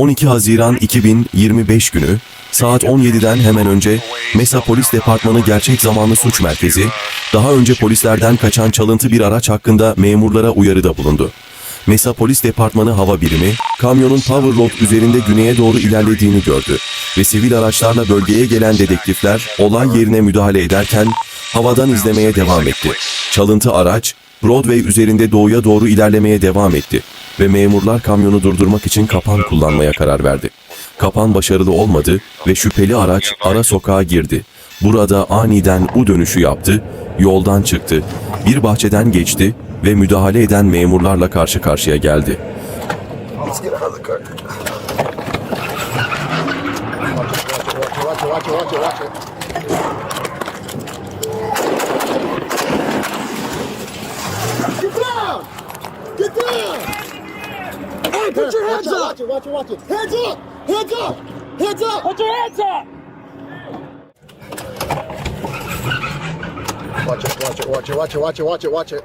12 Haziran 2025 günü saat 17'den hemen önce Mesa Polis Departmanı Gerçek Zamanlı Suç Merkezi, daha önce polislerden kaçan çalıntı bir araç hakkında memurlara uyarıda bulundu. Mesa Polis Departmanı Hava Birimi, kamyonun Power Road üzerinde güneye doğru ilerlediğini gördü ve sivil araçlarla bölgeye gelen dedektifler olay yerine müdahale ederken havadan izlemeye devam etti. Çalıntı araç, Broadway üzerinde doğuya doğru ilerlemeye devam etti ve memurlar kamyonu durdurmak için kapan kullanmaya karar verdi. Kapan başarılı olmadı ve şüpheli araç ara sokağa girdi. Burada aniden U dönüşü yaptı, yoldan çıktı, bir bahçeden geçti ve müdahale eden memurlarla karşı karşıya geldi. Watch it, watch it, watch it, watch it, put your hands up! Watch it, watch it, watch it. Hands up! Hands up! Hands up! Put your hands up! Watch it, watch it, watch it, watch it, watch it, watch it, watch it.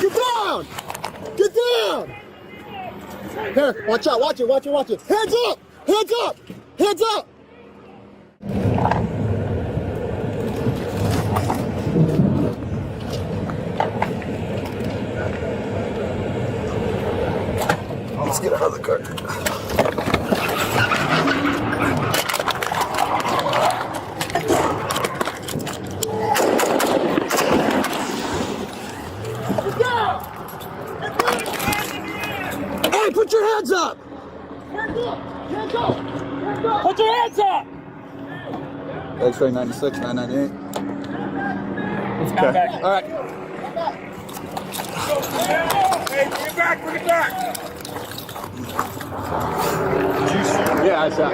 Get down! Get down! Here, watch out, watch it, watch it, watch it. Hands up! Hands up! Hands up! Let's get out of the car. Hey, put your hands up! Hands up! Hands up! Hands up! Put your hands up! X-ray 96, 998. Okay. All right. Hey, bring it back, bring it back! Yeah, I shot.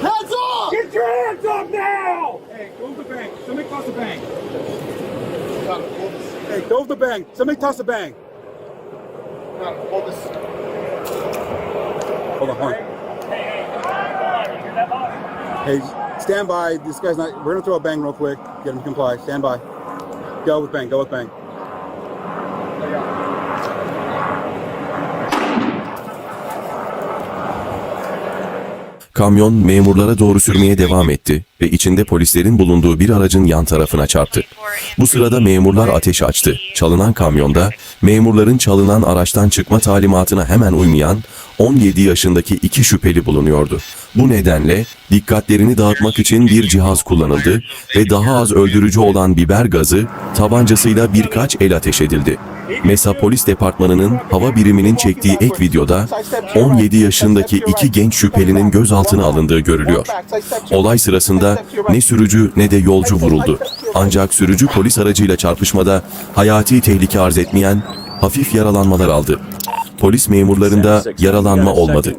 Hands up! Get your hands up now! Hey, go to the bank. Somebody toss the bank. Hey, throw the bang. Somebody toss the bang. Hold this. Hold on, hold on. Hey, stand by. This guy's not. We're gonna throw a bang real quick. Get him to comply. Stand by. Bang. Go with bang. Kamyon memurlara doğru sürmeye devam etti ve içinde polislerin bulunduğu bir aracın yan tarafına çarptı. Bu sırada memurlar ateş açtı. Çalınan kamyonda memurların çalınan araçtan çıkma talimatına hemen uymayan 17 yaşındaki iki şüpheli bulunuyordu. Bu nedenle dikkatlerini dağıtmak için bir cihaz kullanıldı ve daha az öldürücü olan biber gazı tabancasıyla birkaç el ateş edildi. Mesa Polis Departmanı'nın hava biriminin çektiği ek videoda 17 yaşındaki iki genç şüphelinin gözaltına alındığı görülüyor. Olay sırasında ne sürücü ne de yolcu vuruldu. Ancak sürücü polis aracıyla çarpışmada hayati tehlike arz etmeyen hafif yaralanmalar aldı. Polis memurlarında yaralanma olmadı.